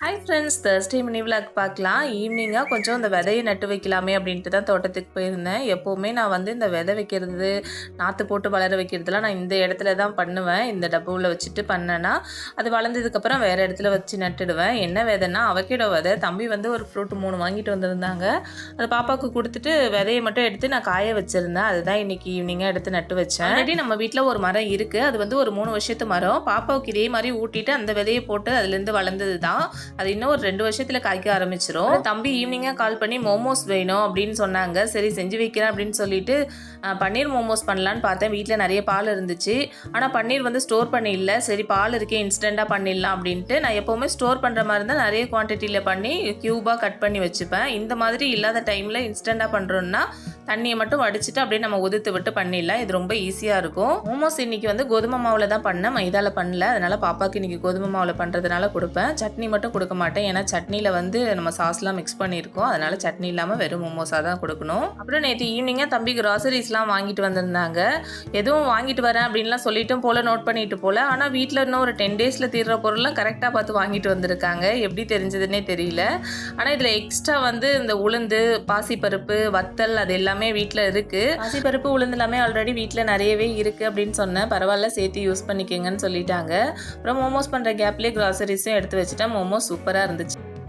Hi friends Thursday mini vlog பார்க்கலாம். ஈவினிங்காக கொஞ்சம் இந்த விதையை நட்டு வைக்கலாமே அப்படின்ட்டு தான் தோட்டத்துக்கு போயிருந்தேன். எப்போவுமே நான் வந்து இந்த விதை வைக்கிறது நாற்று போட்டு வளர வைக்கிறதுலாம் நான் இந்த இடத்துல தான் பண்ணுவேன். இந்த டப்புவில் வச்சுட்டு பண்ணேன்னா அது வளர்ந்ததுக்கப்புறம் வேறு இடத்துல வச்சு நட்டுடுவேன். என்ன விதைன்னா அவக்கேடோ விதை. தம்பி வந்து ஒரு ஃப்ரூட் மூணு வாங்கிட்டு வந்திருந்தாங்க. அது பாப்பாவுக்கு கொடுத்துட்டு விதையை மட்டும் எடுத்து நான் காய வச்சுருந்தேன். அதுதான் இன்னைக்கு ஈவினிங்காக எடுத்து நட்டு வச்சேன். ஆல்ரெடி நம்ம வீட்டில் ஒரு மரம் இருக்குது அது வந்து ஒரு மூணு வருஷத்து மரம். பாப்பாவுக்கு இதே மாதிரி ஊட்டிட்டு அந்த விதையை போட்டு அதுலேருந்து வளர்ந்தது தான் அது இன்னும் ஒரு ரெண்டு வருஷத்துல காய்க்க ஆரம்பிச்சிரும். தம்பி ஈவினிங்கா கால் பண்ணி மோமோஸ் வேணும் அப்படின்னு சொன்னாங்க. சரி செஞ்சு வைக்கிறேன் அப்படின்னு சொல்லிட்டு பன்னீர் மோமோஸ் பண்ணலான்னு பார்த்தேன். வீட்டில் நிறைய பால் இருந்துச்சு. ஆனால் பன்னீர் வந்து ஸ்டோர் பண்ணி இல்லை சரி பால் இருக்கே இன்ஸ்டண்ட்டாக பண்ணிடலாம் அப்படின்ட்டு நான் எப்போவுமே ஸ்டோர் பண்ணுற மாதிரி இருந்தால் நிறைய குவான்டிட்டியில் பண்ணி க்யூபாக கட் பண்ணி வச்சுப்பேன். இந்த மாதிரி இல்லாத டைமில் இன்ஸ்டண்ட்டாக பண்ணுறோன்னா தண்ணியை மட்டும் வடிச்சிட்டு அப்படியே நம்ம உதுத்து விட்டு பண்ணிடலாம். இது ரொம்ப ஈஸியாக இருக்கும். மோமோஸ் இன்னைக்கு வந்து கோதுமை மாவில் தான் பண்ணேன். மைதாவில் பண்ணல. அதனால பாப்பாவுக்கு இன்னைக்கு கோதுமை மாவில் பண்ணுறதுனால கொடுப்பேன். சட்னி மட்டும் கொடுக்க மாட்டேன். ஏன்னா சட்னியில் வந்து நம்ம சாஸ்லாம் மிக்ஸ் பண்ணியிருக்கோம். அதனால சட்னி இல்லாமல் வெறும் மோமோஸாக தான் கொடுக்கணும். அப்புறம் நேற்று ஈவினிங்காக தம்பி கிராசரிஸ்லாம் வாங்கிட்டு வந்திருந்தாங்க. எதுவும் வாங்கிட்டு வரேன் அப்படின்லாம் சொல்லிட்டும் போல நோட் பண்ணிட்டு போல. ஆனால் வீட்டில் இன்னும் ஒரு டென் டேஸில் தீர்ற பொருள்லாம் கரெக்டாக பார்த்து வாங்கிட்டு வந்திருக்காங்க. எப்படி தெரிஞ்சதுன்னே தெரியல. ஆனால் இதில் எக்ஸ்ட்ரா வந்து இந்த உளுந்து பாசிப்பருப்பு வத்தல் அது எல்லாமே எல்லாமே வீட்டில் இருக்குது பாசிப்பருப்பு உளுந்து எல்லாமே ஆல்ரெடி வீட்டில் நிறையவே இருக்குது அப்படின்னு சொன்னேன். பரவாயில்ல சேர்த்து யூஸ் பண்ணிக்கோங்கன்னு சொல்லிட்டாங்க. அப்புறம் மோமோஸ் பண்ணுற கேப்லேயே க்ராசரிஸும் எடுத்து வச்சுட்டேன். மோமோஸ் சூப்பராக இருந்துச்சு.